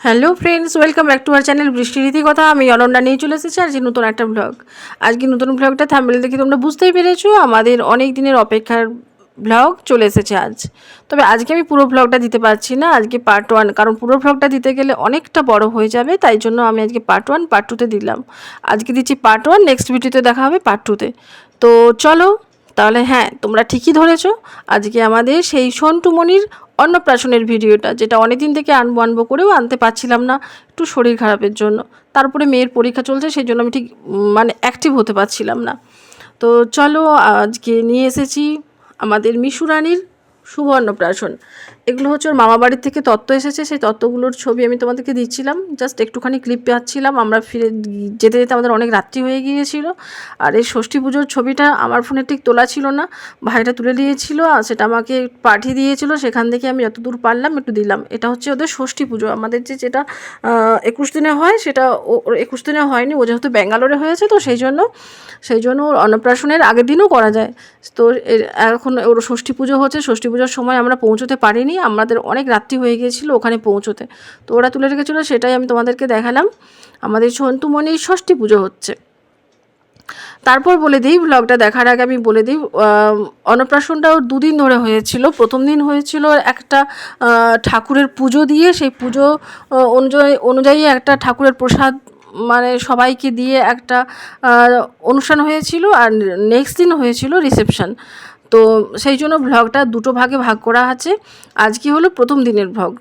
Hello friends, welcome back to our channel Brishti Riti কথা আমি অনন্যা নিয়ে চলে এসেছি আজকে নতুন একটা ব্লগ আজকে নতুন ব্লগটা থাম্বেল দেখে তোমরা বুঝতেই পেরেছ, আমাদের অনেক দিনের অপেক্ষার ব্লগ চলে এসেছে আজ। তবে আজকে আমি পুরো ব্লগটা দিতে পারছি না, আজকে পার্ট ওয়ান কারণ পুরো ব্লগটা দিতে গেলে অনেকটা বড় হয়ে যাবে, তাই জন্য আমি আজকে পার্ট ওয়ান পার্ট টুতে দিলাম। আজকে দিচ্ছি পার্ট ওয়ান নেক্সট ভিডিওতে দেখা হবে পার্ট টুতে তো। চলো, তাহলে হ্যাঁ তোমরা ঠিকই ধরেছো, আজকে আমাদের সেই সন্টুমণির অন্নপ্রাশনের ভিডিওটা, যেটা অনেকদিন থেকে আনব আনব করেও আনতে পারছিলাম না, একটু শরীর খারাপের জন্য। তারপরে মেয়ের পরীক্ষা চলছে, সেই জন্য আমি ঠিক মানে অ্যাক্টিভ হতে পারছিলাম না। তো চলো আজকে নিয়ে এসেছি আমাদের মিশুরানির শুভ অন্নপ্রাশন। এগুলো হচ্ছে ওর মামা বাড়ির থেকে তত্ত্ব এসেছে। সেই তত্ত্বগুলোর ছবি আমি তোমাদেরকে দিচ্ছিলাম। জাস্ট একটুখানি ক্লিপ পাচ্ছিলাম। আমরা ফিরে যেতে যেতে আমাদের অনেক রাত্রি হয়ে গিয়েছিল। আর এই ষষ্ঠী পুজোর ছবিটা আমার ফোনে ঠিক তোলা ছিল না। ভাইটা তুলে দিয়েছিল আর সেটা আমাকে পাঠিয়ে দিয়েছিল। সেখান থেকে আমি যতদূর পারলাম, একটু দিলাম। এটা হচ্ছে ওদের ষষ্ঠী পুজো। আমাদের যে যেটা একুশ দিনে হয় সেটা ও- একুশ দিনে হয়নি। ও যেহেতু ব্যাঙ্গালোরে হয়েছে তো সেই জন্য সেই জন্য ওর অন্নপ্রাশনের আগের দিনও করা যায়। তো এখন ওর ষষ্ঠী পুজো হচ্ছে। ষষ্ঠী পুজোর সময় আমরা পৌঁছতে পারিনি। আমাদের অনেক রাত্রি হয়ে গিয়েছিল ওখানে পৌঁছোতে। তো ওরা তুলে রেখেছিলো, সেটাই আমি তোমাদেরকে দেখালাম। আমাদের সন্তুমণির ষষ্ঠী পুজো হচ্ছে। তারপর বলে দিই ব্লগটা দেখার আগে আমি বলে দিই অন্নপ্রাশনটাও দুদিন ধরে হয়েছিল। প্রথম দিন হয়েছিল একটা ঠাকুরের পুজো দিয়ে, সেই পুজো অনুযায়ী অনুযায়ী একটা ঠাকুরের প্রসাদ মানে সবাইকে দিয়ে একটা অনুষ্ঠান হয়েছিল। আর নেক্সট দিন হয়েছিল রিসেপশন তো সেই জন্য ব্লগটা দুটো ভাগে ভাগ করা আছে। আজকে হলো প্রথম দিনের ব্লগ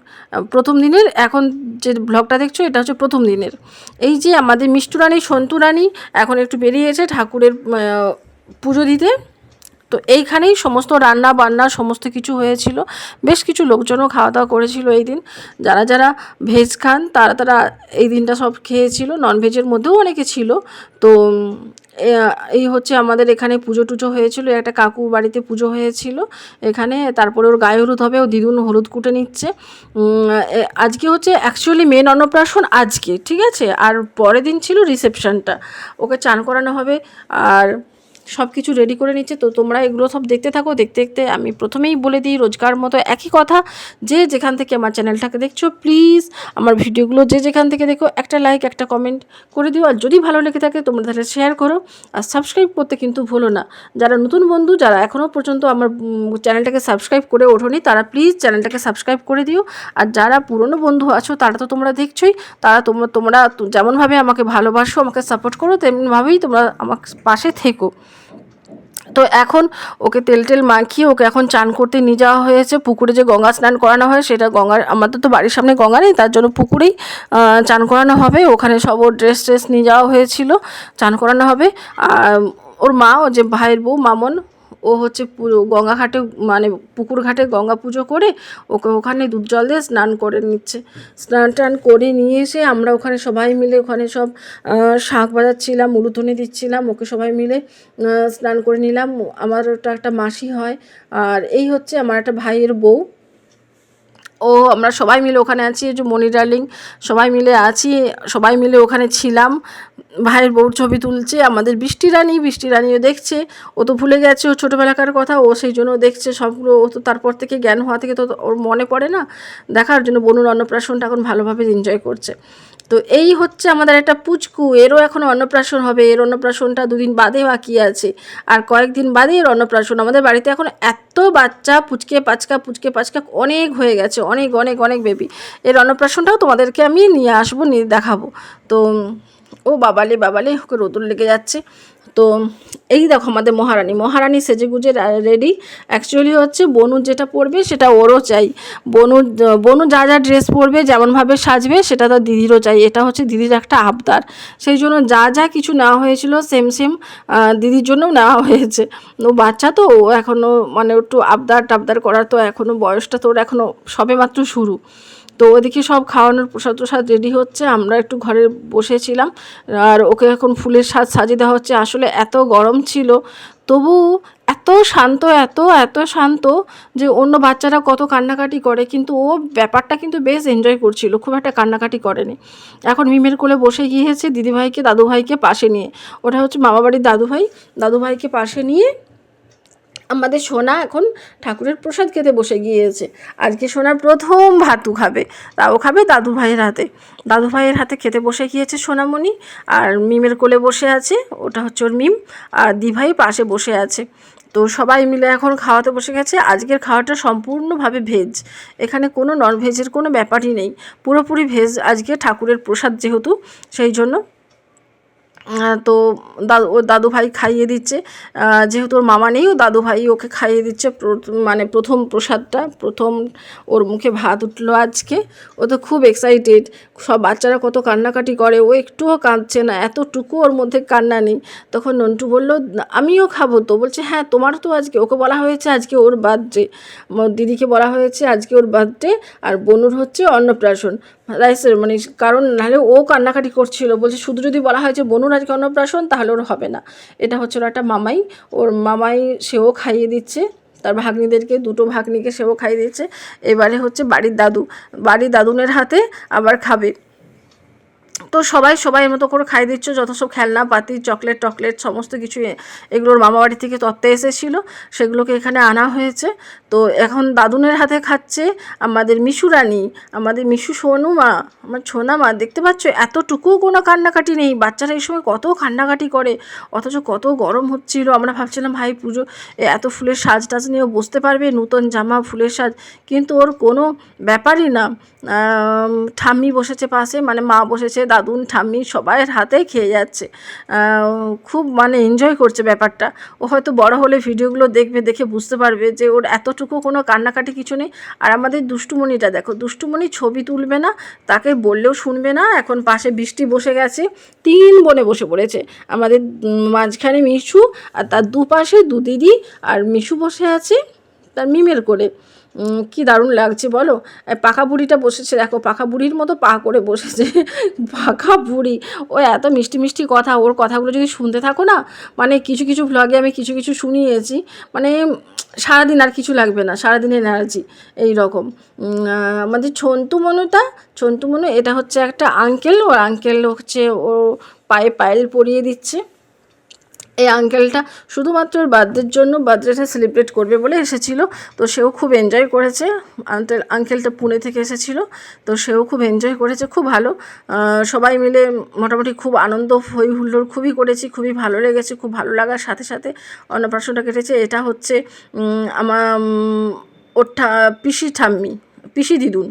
প্রথম দিনের, এখন যে ব্লগটা দেখছ, এটা হচ্ছে প্রথম দিনের। এই যে আমাদের মিষ্টুরানী সন্তুরানী এখন একটু বেরিয়েছে ঠাকুরের পুজো দিতে। তো এইখানেই সমস্ত রান্না বান্না সমস্ত কিছু হয়েছিল। বেশ কিছু লোকজনও খাওয়া দাওয়া করেছিল এই দিন। যারা যারা ভেজ খান, তারা তারা এই দিনটা সব খেয়েছিল। নন ভেজের মধ্যেও অনেকে ছিল। তো এই হচ্ছে আমাদের এখানে পুজো টুজো হয়েছিল, একটা কাকু বাড়িতে পুজো হয়েছিল। এখানে তারপরে ওর গায়ে হলুদ হবে, ও দিদুন হলুদ কুটে নিচ্ছে। আজকে হচ্ছে অ্যাকচুয়ালি মেন অন্নপ্রাশন আজকে, ঠিক আছে? আর পরের দিন ছিল রিসেপশনটা ওকে চান করানো হবে। আর সব কিছু রেডি করে নিচ্ছে। তো তোমরা এগুলো সব দেখতে থাকো। দেখতে দেখতে আমি প্রথমেই বলে দিই, রোজকার মতো একই কথা। যে যেখান থেকে আমার চ্যানেলটাকে দেখছ প্লিজ আমার ভিডিওগুলো যে যেখান থেকে দেখো, একটা লাইক একটা কমেন্ট করে দিও। আর যদি ভালো লেগে থাকে, তোমরা তাহলে শেয়ার করো। আর সাবস্ক্রাইব করতে কিন্তু ভুলো না। যারা নতুন বন্ধু, যারা এখনও পর্যন্ত আমার চ্যানেলটাকে সাবস্ক্রাইব করে ওঠোনি, তারা প্লিজ চ্যানেলটাকে সাবস্ক্রাইব করে দিও। আর যারা পুরনো বন্ধু আছো, তারা তো তোমরা দেখছোই। তারা তোমরা তোমরা যেমনভাবে আমাকে ভালোবাসো, আমাকে সাপোর্ট করো, তেমনভাবেই তোমরা আমার পাশে থেকো। তো এখন ওকে তেল টেল মাখিয়ে ওকে এখন চান করতে নিয়ে যাওয়া হয়েছে। পুকুরে যে গঙ্গা স্নান করানো হয় সেটা গঙ্গার, আমাদের তো বাড়ির সামনে গঙ্গা নেই, তার জন্য পুকুরেই চান করানো হবে। ওখানে সব ওর ড্রেস ট্রেস নিয়ে যাওয়া হয়েছিল, চান করানো হবে। আর ওর মা ও যে ভাইয়ের বউ মামন ও হচ্ছে গঙ্গা ঘাটে মানে পুকুর ঘাটে গঙ্গা পুজো করে ওকে ওখানে দুধ জল দিয়ে স্নান করে নিচ্ছে। স্নান টান করে নিয়ে এসে আমরা ওখানে সবাই মিলে ওখানে সব শাক বাজাচ্ছিলাম উলুধনি দিচ্ছিলাম, ওকে সবাই মিলে স্নান করে নিলাম। আমার ওটা একটা মাসি হয়। আর এই হচ্ছে আমার একটা ভাইয়ের বউ। ও, আমরা সবাই মিলে ওখানে আছি যে মনি ডার্লিং, সবাই মিলে আছি, সবাই মিলে ওখানে ছিলাম। ভাইয়ের বউর ছবি তুলছে, আমাদের বৃষ্টি রানী, বৃষ্টি রানীও দেখছে, ও তো ভুলে গেছে ও ছোটোবেলাকার কথা, ও সেই জন্য দেখছে সবগুলো, ও তো তারপর থেকে জ্ঞান হওয়া থেকে তো ওর মনে পড়ে না, দেখার জন্য বনুর অন্নপ্রাশনটা এখন ভালোভাবে এনজয় করছে। তো এই হচ্ছে আমাদের একটা পুচকু, এরও এখন অন্নপ্রাশন হবে, এর অন্নপ্রাশনটা দুদিন বাদে বাকি আছে। আর কয়েকদিন বাদে এর অন্নপ্রাশন। আমাদের বাড়িতে এখন এত বাচ্চা, পুচকে পাচকা পুচকে পাচকা, অনেক হয়ে গেছে, অনেক অনেক অনেক বেবি এর অন্নপ্রাশনটাও তোমাদেরকে আমি নিয়ে আসব, নিয়ে দেখাবো। তো ও বাবালে বাবালে, ওকে রোদুর লেগে যাচ্ছে। তো এই দেখো আমাদের মহারানী। মহারানী সেজে গুজে রেডি অ্যাকচুয়ালি হচ্ছে বনু যেটা পরবে, সেটা ওরও চাই। বনু বনু যা যা ড্রেস পরবে যেমনভাবে সাজবে, সেটা তো দিদিরও চাই। এটা হচ্ছে দিদির একটা আবদার। সেই জন্য যা যা কিছু নেওয়া হয়েছিল সেম সেম দিদির জন্যও নেওয়া হয়েছে। ও বাচ্চা তো এখনও মানে একটু আবদার টাবদার করার তো এখনও বয়সটা তোর এখনও সবে মাত্র শুরু। তো ওদিকে সব খাওয়ানোর প্রসাদ প্রসাদ রেডি হচ্ছে, আমরা একটু ঘরে বসেছিলাম। আর ওকে এখন ফুলের সাজ সাজিয়ে দেওয়া হচ্ছে। আসলে এত গরম ছিল, তবু এত শান্ত, এত এত শান্ত যে অন্য বাচ্চারা কত কান্নাকাটি করে। কিন্তু ও ব্যাপারটা কিন্তু বেশ এনজয় করছিল, খুব একটা কান্নাকাটি করেনি। এখন মিমের কোলে বসে গিয়েছে দিদিভাইকে, দাদুভাইকে পাশে নিয়ে। ওটা হচ্ছে মামাবাড়ির দাদুভাই। দাদুভাইকে পাশে নিয়ে আমাদের সোনা এখন ঠাকুরের প্রসাদ খেতে বসে গিয়েছে। আজকে সোনা প্রথম ভাতু খাবে, তাও খাবে দাদু ভাইয়ের হাতে। দাদু ভাইয়ের হাতে খেতে বসে গিয়েছে সোনামণি, আর মিমের কোলে বসে আছে, ওটা হচ্ছে ওর মিম, আর দিভাই পাশে বসে আছে। তো সবাই মিলে এখন খাওয়াতে বসে গেছে। আজকের খাওয়াটা সম্পূর্ণভাবে ভেজ। এখানে কোনো নন ভেজের কোনো ব্যাপারই নেই। পুরোপুরি ভেজ আজকে ঠাকুরের প্রসাদ যেহেতু, সেই জন্য তো দাদু, ওর দাদু ভাই খাইয়ে দিচ্ছে। যেহেতু ওর মামা নেই, ও দাদু ভাই ওকে খাইয়ে দিচ্ছে মানে প্রথম প্রসাদটা। প্রথম ওর মুখে ভাত উঠল আজকে। ও তো খুব এক্সাইটেড সব বাচ্চারা কত কান্নাকাটি করে। ও একটুও কাঁদছে না। এতটুকু ওর মধ্যে কান্না নেই। তখন নন্টু বলল, আমিও খাব তো। বলছে হ্যাঁ তোমার তো আজকে। ওকে বলা হয়েছে, আজকে ওর বার্থডে দিদিকে বলা হয়েছে, আজকে ওর বার্থডে আর বনুর হচ্ছে অন্নপ্রাশন। রাইসের মানে কারণ নাহলে ও কান্নাকাটি করছিল। বলছে, শুধু যদি বলা হয় যে বনুর আজকে অন্নপ্রাশন, তাহলে ওর হবে না। এটা হচ্ছে একটা মামাই। ওর মামাই সেও খাইয়ে দিচ্ছে। তার ভাগ্নিদেরকে, দুটো ভাগ্নিকে সেও খাইয়ে দিচ্ছে এবারে হচ্ছে বাড়ির দাদু। বাড়ির দাদুনের হাতে আবার খাবে। তো সবাই সবাই মতো করে খাই দিচ্ছ, যত সব খেলনা, পাতি, চকলেট, টকলেট, সমস্ত কিছু এগুলোর মামা বাড়ি থেকে তত্ত্বে এসেছিল। সেগুলোকে এখানে আনা হয়েছে। তো এখন দাদুনের হাতে খাচ্ছে আমাদের মিশু রানী, আমাদের মিশু সোনু মা, আমার ছোনা মা, দেখতে পাচ্ছ এতটুকু কোনো কান্নাকাটি নেই। বাচ্চারা এই সময় কত কান্নাকাটি করে, অথচ কত গরম হচ্ছিল। আমরা ভাবছিলাম, ভাই, পুজো এত ফুলের সাজ টাজ নিয়েও বসতে পারবে, নূতন জামা, ফুলের সাজ। কিন্তু ওর কোনো ব্যাপারই না। ঠাম্মি বসেছে পাশে মানে মা বসেছে দাদুন, ঠাম্মি সবাইয়ের হাতে খেয়ে যাচ্ছে। খুব মানে এনজয় করছে ব্যাপারটা। ও হয়তো বড় হলে ভিডিওগুলো দেখবে, দেখে বুঝতে পারবে যে ওর এতটুকু কোনো কান্নাকাটি কিছু নেই। আর আমাদের দুষ্টুমণিটা দেখো, দুষ্টুমণি ছবি তুলবে না, তাকে বললেও শুনবে না। এখন পাশে বৃষ্টি বসে গেছে, তিন বনে বসে পড়েছে। আমাদের মাঝখানে মিশু আর তার দুপাশে দু দিদি আর মিশু বসে আছে তার মিমের করে কি দারুণ লাগছে বলো? পাকা বুড়িটা বসেছে, দেখো, পাকা বুড়ির মতো পা করে বসেছে। পাকা বুড়ি, ও এত মিষ্টি মিষ্টি কথা, ওর কথাগুলো যদি শুনতে থাকো না মানে কিছু কিছু ভ্লগে আমি কিছু কিছু শুনিয়েছি মানে সারাদিন আর কিছু লাগবে না, সারাদিনের এনার্জি এই রকম। আমাদের ছন্তু মনুটা ছন্তু মনু, এটা হচ্ছে একটা আঙ্কেল ওর আঙ্কেল হচ্ছে ও পায়ে পায়েল পরিয়ে দিচ্ছে। এই আঙ্কেলটা শুধুমাত্র ওর বার্থডের জন্য বার্থডেটা সেলিব্রেট করবে বলে এসেছিল। তো সেও খুব এনজয় করেছে। আঙ্কেল আঙ্কেলটা পুনে থেকে এসেছিল। তো সেও খুব এনজয় করেছে, খুব ভালো। সবাই মিলে মোটামুটি খুব আনন্দ হই হুল্লোড় খুবই করেছি, খুবই ভালো লেগেছে, খুব ভালো লাগার সাথে সাথে অন্নপ্রাশনটা কেটেছে। এটা হচ্ছে আমার ওর পিসি ঠাম্মি, পিসি দিদুন।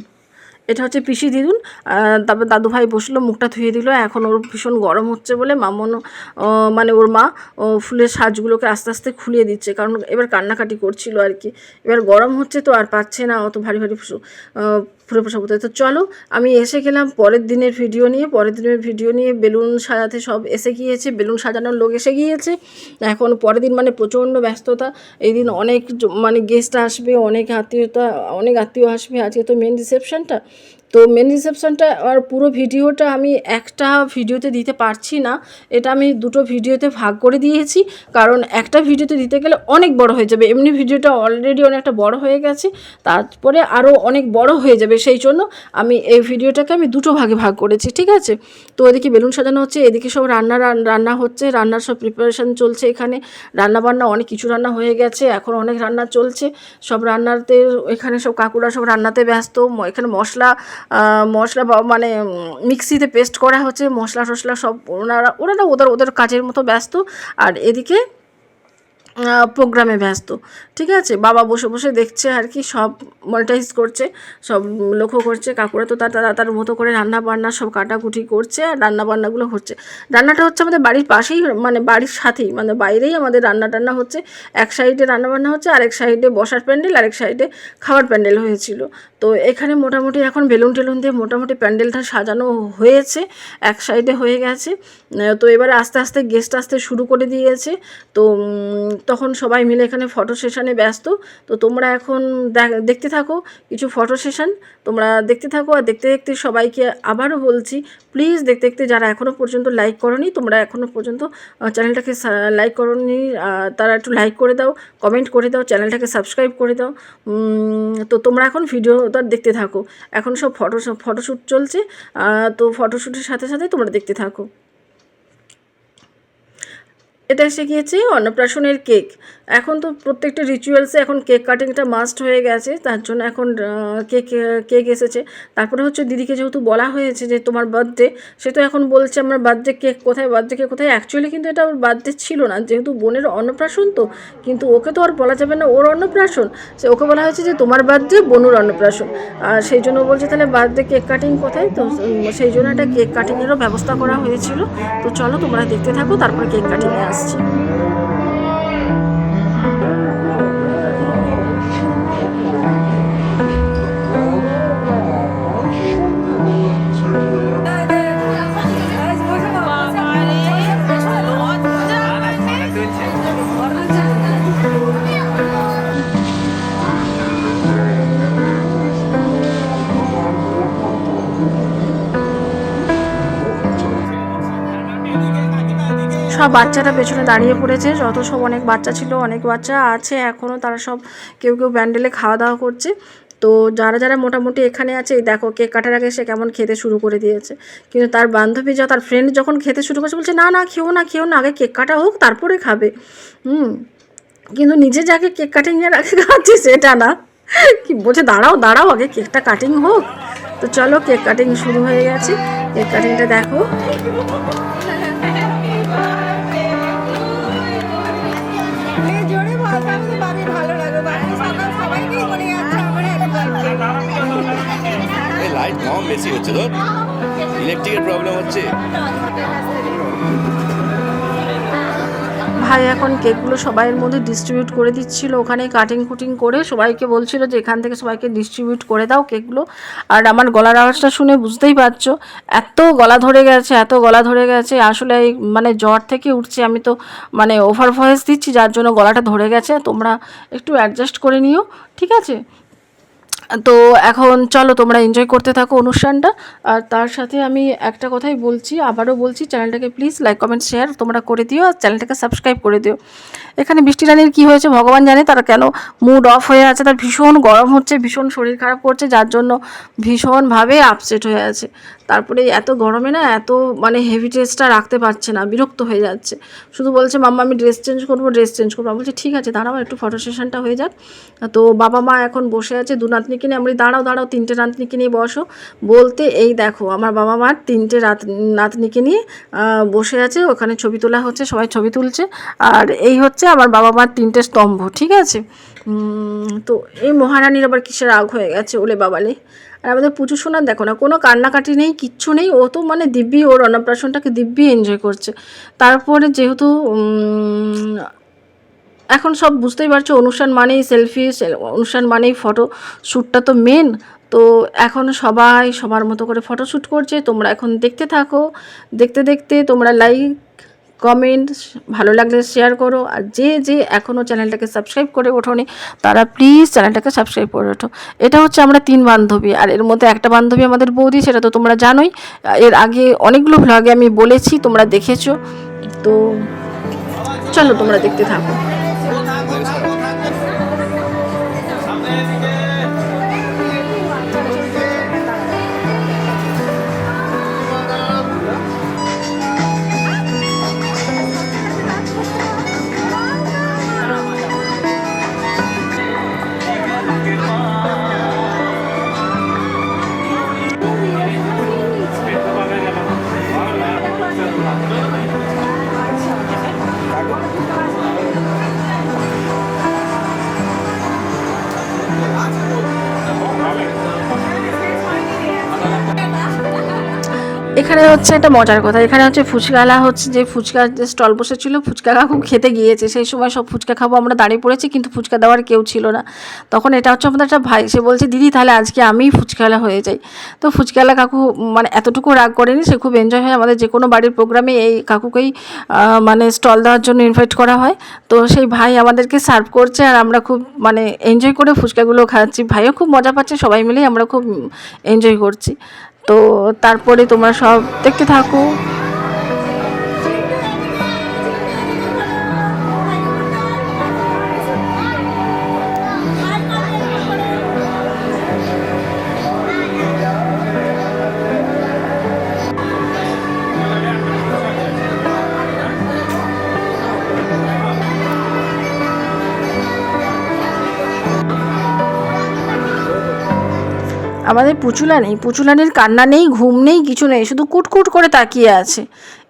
এটা হচ্ছে পিসি দিদুন তারপর দাদু ভাই বসল, মুখটা ধুয়ে দিল, এখন ওর ভীষণ গরম হচ্ছে বলে মামন মানে ওর মা ফুলের সাজগুলোকে আস্তে আস্তে খুলিয়ে দিচ্ছে, কারণ এবার কান্নাকাটি করছিল আর কি। এবার গরম হচ্ছে তো আর পাচ্ছে না, অত ভারী ভারী ফুলে করতে তো চলো, আমি এসে গেলাম পরের দিনের ভিডিও নিয়ে। পরের দিনের ভিডিও নিয়ে বেলুন সাজাতে সব এসে গিয়েছে, বেলুন সাজানোর লোক এসে গিয়েছে। এখন পরের দিন মানে প্রচণ্ড ব্যস্ততা। এই দিন অনেক মানে গেস্ট আসবে, অনেক আত্মীয়তা, অনেক আত্মীয় আসবে। আজকে তো মেন রিসেপশনটা তো মেন রিসেপশনটা আর পুরো ভিডিওটা আমি একটা ভিডিওতে দিতে পারছি না। এটা আমি দুটো ভিডিওতে ভাগ করে দিয়েছি। কারণ একটা ভিডিওতে দিতে গেলে অনেক বড় হয়ে যাবে। এমনি ভিডিওটা অলরেডি অনেকটা বড় হয়ে গেছে। তারপরে আরও অনেক বড় হয়ে যাবে। সেই জন্য আমি এই ভিডিওটাকে আমি দুটো ভাগে ভাগ করেছি, ঠিক আছে? তো এদিকে বেলুন সাজানো হচ্ছে, এদিকে সব রান্না রান্না হচ্ছে, রান্নার সব প্রিপারেশন চলছে এখানে। রান্না বান্না অনেক কিছু রান্না হয়ে গেছে, এখন অনেক রান্না চলছে। সব রান্নাতে এখানে সব কাকুরা সব রান্নাতে ব্যস্ত। এখানে মশলা মশলা মানে মিক্সিতে পেস্ট করা হচ্ছে মশলা টশলা সব ওনারা ওনারা ওদের ওদের কাজের মতো ব্যস্ত। আর এদিকে প্রোগ্রামে ব্যস্ত, ঠিক আছে? বাবা বসে বসে দেখছে আর কি, সব মনিটাইজ করছে, সব লক্ষ্য করছে, কাকুরা তো তার তার মতো করে রান্না বান্না সব কাটাকুটি করছে আর রান্না বান্নাগুলো হচ্ছে। রান্নাটা হচ্ছে আমাদের বাড়ির পাশেই মানে বাড়ির সাথেই মানে বাইরেই আমাদের রান্না টান্না হচ্ছে। এক সাইডে রান্না বান্না হচ্ছে, আরেক সাইডে বসার প্যান্ডেল, আরেক সাইডে খাওয়ার প্যান্ডেল হয়েছিল। তো এখানে মোটামুটি এখন বেলুন টেলুন দিয়ে মোটামুটি প্যান্ডেলটা সাজানো হয়েছে, এক সাইডে হয়ে গেছে। তো এবারে আস্তে আস্তে গেস্ট আসতে শুরু করে দিয়েছে। তো তখন সবাই মিলে এখানে ফটো সেশানে ব্যস্ত। তো তোমরা এখন দেখ- দেখতে থাকো কিছু ফটো সেশন তোমরা দেখতে থাকো আর দেখতে দেখতে সবাইকে আবারও বলছি প্লিজ দেখতে দেখতে যারা এখনও পর্যন্ত লাইক করনি, তোমরা এখনও পর্যন্ত চ্যানেলটাকে লাইক করনি তারা একটু লাইক করে দাও কমেন্ট করে দাও চ্যানেলটাকে সাবস্ক্রাইব করে দাও। তো তোমরা এখন ভিডিওটা দেখতে থাকো। এখন সব ফটো ফটোশ্যুট চলছে। তো ফটোশ্যুটের সাথে সাথে তোমরা দেখতে থাকো। এটা শিখিয়েছি অন্নপ্রাশনের কেক। এখন তো প্রত্যেকটা রিচুয়ালসে এখন কেক কাটিংটা মাস্ট হয়ে গেছে, তার জন্য এখন কেক কেক এসেছে। তারপরে হচ্ছে দিদিকে যেহেতু বলা হয়েছে যে তোমার বার্থডে সে তো এখন বলছে আমার বার্থডে কেক কোথায় বার্থডে কেক কোথায়? অ্যাকচুয়ালি কিন্তু এটা ওর বার্থডে ছিল না, যেহেতু বোনের অন্নপ্রাশন তো, কিন্তু ওকে তো আর বলা যাবে না ওর অন্নপ্রাশন। সে ওকে বলা হয়েছে যে তোমার বার্থডে বনুর অন্নপ্রাশন। আর সেই জন্য বলছে তাহলে বার্থডে কেক কাটিং কোথায়? তো সেই জন্য একটা কেক কাটিংয়েরও ব্যবস্থা করা হয়েছিল। তো চলো তোমরা দেখতে থাকো, তারপর কেক কাটিংয়ে আসছি। সব বাচ্চারা পেছনে দাঁড়িয়ে পড়েছে। যত সব অনেক বাচ্চা ছিল, অনেক বাচ্চা আছে এখনও, তারা সব কেউ কেউ ব্যান্ডেলে খাওয়া দাওয়া করছে। তো যারা যারা মোটামুটি এখানে আছে, এই দেখো কেক কাটার আগে সে কেমন খেতে শুরু করে দিয়েছে। কিন্তু তার বান্ধবী যা, তার ফ্রেন্ড যখন খেতে শুরু করেছে, বলছে, না না, খেও না খেও না, আগে কেক কাটা হোক, তারপরে খাবে। হুম। কিন্তু নিজে যাকে কেক কাটিংয়ের আগে খাচ্ছে, সেটা না। কি বলছে, দাঁড়াও দাঁড়াও, আগে কেকটা কাটিং হোক। তো চলো, কেক কাটিং শুরু হয়ে গেছে। কেক কাটিংটা দেখো। এই লাইট কম বেশি হচ্ছে তোর ইলেকট্রিকের প্রবলেম হচ্ছে। ভাই, এখন কেকগুলো সবাইয়ের মধ্যে ডিস্ট্রিবিউট করে দিচ্ছিল। ওখানে কাটিং কুটিং করে সবাইকে বলছিল যে এখান থেকে সবাইকে ডিস্ট্রিবিউট করে দাও কেকগুলো আর আমার গলার আওয়াজটা শুনে বুঝতেই পারছ, এত গলা ধরে গেছে, এত গলা ধরে গেছে। আসলে মানে জ্বর থেকে উঠছে, আমি তো মানে ওভার ভয়েস দিচ্ছি, যার জন্য গলাটা ধরে গেছে। তোমরা একটু অ্যাডজাস্ট করে নিও, ঠিক আছে? তো এখন চলো তোমরা এনজয় করতে থাকো অনুষ্ঠানটা। আর তার সাথে আমি একটা কথাই বলছি, আবারও বলছি, চ্যানেলটাকে প্লিজ লাইক কমেন্ট শেয়ার তোমরা করে দিও আর চ্যানেলটাকে সাবস্ক্রাইব করে দিও। এখানে বৃষ্টি রানীর কী হয়েছে ভগবান জানে, তার কেন মুড অফ হয়ে আছে, তার ভীষণ গরম হচ্ছে, ভীষণ শরীর খারাপ করছে, যার জন্য ভীষণভাবে আপসেট হয়ে আছে। তারপরে এত গরমে না, এত মানে হেভি ড্রেসটা রাখতে পারছে না, বিরক্ত হয়ে যাচ্ছে। শুধু বলছে, মাম্মা, আমি ড্রেস চেঞ্জ করব ড্রেস চেঞ্জ করব। বলছে, ঠিক আছে, দাঁড়াও, একটু ফটো সেশনটা হয়ে যাক। তো বাবা মা এখন বসে আছে দু নাতনিকে নিয়ে আমি দাঁড়াও দাঁড়াও, তিনটে নাতনিকে নিয়ে বসো। বলতে, এই দেখো, আমার বাবা মার তিনটে রাত নাতনিকে নিয়ে বসে আছে, ওখানে ছবি তোলা হচ্ছে, সবাই ছবি তুলছে। আর এই হচ্ছে আমার বাবা মার তিনটে স্তম্ভ, ঠিক আছে? তো এই মহারানীর আবার কিসের রাগ হয়ে গেছে, ওলে বাবালে আর আমাদের পুজো শোনার দেখো না, কোনো কান্নাকাটি নেই, কিচ্ছু নেই, ও তো মানে দিব্যি, ওর অন্নপ্রাশনটাকে দিব্যি এনজয় করছে। তারপরে যেহেতু এখন সব বুঝতেই পারছ, অনুষ্ঠান মানেই সেলফি অনুষ্ঠান মানেই ফটো শ্যুটটা তো মেন তো এখন সবাই সবার মতো করে ফটো শ্যুট করছে, তোমরা এখন দেখতে থাকো। দেখতে দেখতে তোমরা লাইক কমেন্ট ভালো লাগলে শেয়ার করো। আর যে যে এখনও চ্যানেলটাকে সাবস্ক্রাইব করে ওঠোনি, তারা প্লিজ চ্যানেলটাকে সাবস্ক্রাইব করে ওঠো। এটা হচ্ছে আমরা তিন বান্ধবী, আর এর মধ্যে একটা বান্ধবী আমাদের বৌদি, সেটা তো তোমরা জানোই। এর আগে অনেকগুলো ভ্লগে আমি বলেছি, তোমরা দেখেছ। তো চলো তোমরা দেখতে থাকো। এখানে হচ্ছে একটা মজার কথা। এখানে হচ্ছে ফুচকালা হচ্ছে যে ফুচকা যে স্টল বসেছিল ফুচকা কাকু খেতে গিয়েছে। সেই সময় সব ফুচকা খাব আমরা দাঁড়িয়ে পড়েছি, কিন্তু ফুচকা দেওয়ার কেউ ছিল না। তখন এটা হচ্ছে আমাদের একটা ভাই, সে বলছে, দিদি, তাহলে আজকে আমিই ফুচকালা হয়ে যাই। তো ফুচকালা কাকু মানে এতটুকু রাগ করেনি, সে খুব এনজয় হয়। আমাদের যে কোনো বাড়ির প্রোগ্রামে এই কাকুকেই মানে স্টল দেওয়ার জন্য ইনভাইট করা হয়। তো সেই ভাই আমাদেরকে সার্ভ করছে আর আমরা খুব মানে এনজয় করে ফুচকাগুলো খাচ্ছি। ভাইও খুব মজা পাচ্ছে, সবাই মিলেই আমরা খুব এনজয় করছি। তো তারপরে তোমরা সব দেখতে থাকো। আমাদের পুচুলা নেই, পুচুলানির কান্না নেই, ঘুম নেই, কিছু নেই, শুধু কুটকুট করে তাকিয়ে আছে।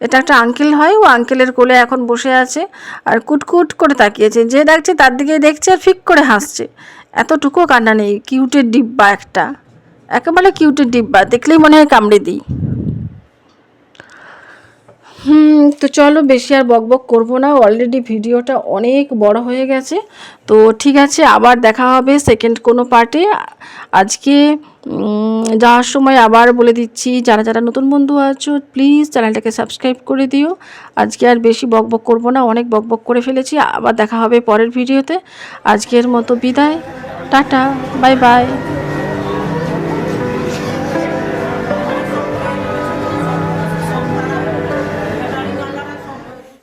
এটা একটা আঙ্কেল হয়, ও আঙ্কেলের কোলে এখন বসে আছে আর কুটকুট করে তাকিয়েছে, যে ডাকছে তার দিকে দেখছে আর ফিক করে হাসছে। এতটুকুও কান্না নেই, কিউটের ডিব্বা একটা। একেবারে কিউটের ডিব্বা, দেখলেই মনে হয় কামড়ে দিই। হুম, তো চলো বেশি আর বকবক করব না। অলরেডি ভিডিওটা অনেক বড় হয়ে গেছে। তো ঠিক আছে, আবার দেখা হবে সেকেন্ড কোনো পার্টে আজকে যাওয়ার সময় আবার বলে দিচ্ছি, যারা যারা নতুন বন্ধু আছো প্লিজ চ্যানেলটাকে সাবস্ক্রাইব করে দিও। আজকে আর বেশি বকবক করব না, অনেক বকবক করে ফেলেছি। আবার দেখা হবে পরের ভিডিওতে। আজকের মতো বিদায়। Tata bye bye